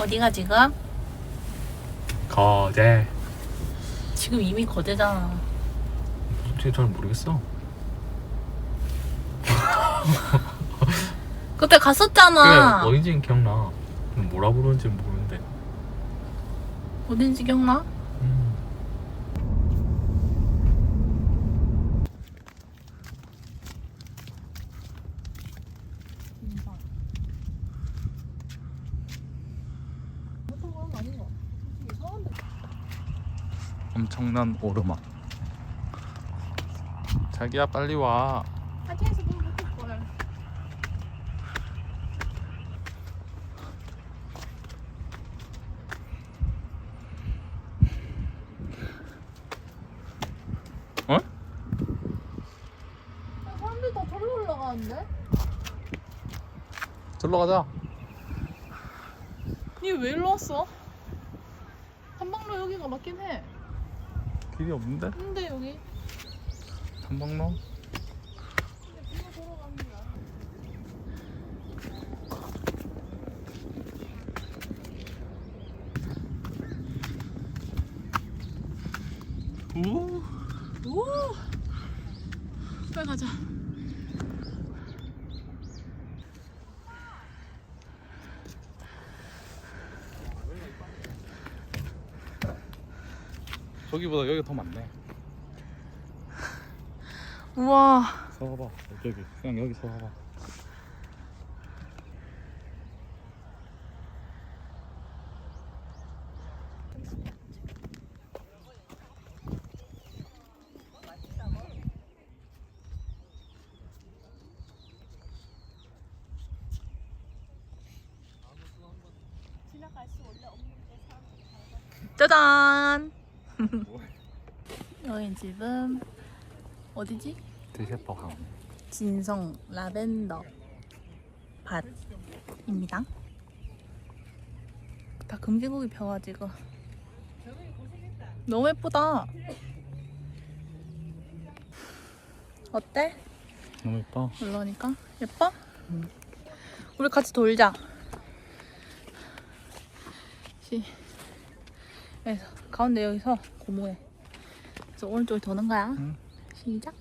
어디가 지금? 거제 지금 이미 거제잖아. 솔직히 잘 모르겠어 그때 갔었잖아. 어딘지는 기억나 뭐라 부르는지 모르는데 어딘지 기억나? 엄청난 오르막 자기야 빨리 와 사진에서 좀 못할 걸. 어? 사람들 다 저리로 올라가는데? 절로 가자 니 왜 일로 왔어? 한방로 여기가 맞긴 해. 길이 없는데? 근데 여기 거야. 우 오! 빨리 가자. 저기보다 여기가 더 많네 우와. 서봐봐 저기 그냥 여기 서봐봐 짜잔. 여기 집은 어디지? 드셰퍼항 진성 라벤더 밭입니다. 다 금지곡이 펴가지고 너무 예쁘다. 어때? 너무 예뻐 올라오니까 예뻐? 우리 같이 돌자. 시. 그래서 가운데 여기서 고모해. 그래서 오른쪽에 도는 거야. 응. 시작.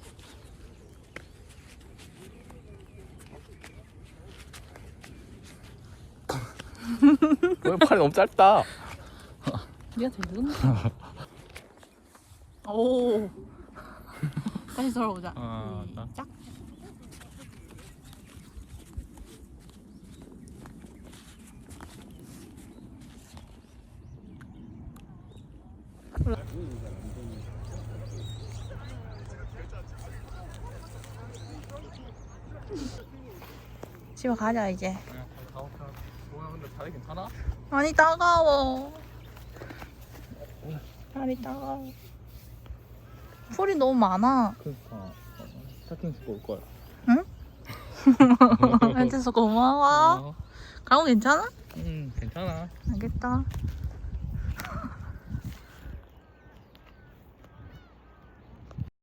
왜 팔이 너무 짧다 네가 제일 늦었네. 오. 다시 돌아보자. 아. 시작. 집에 가자 이제. 뭐야 근데 다리 괜찮아? 아니 따가워. 다리 따가워. 풀이 너무 많아. 그니까 스타팅 찍고 올 거야 해줘서 고마워. 어. 강호 괜찮아? 응 괜찮아 알겠다.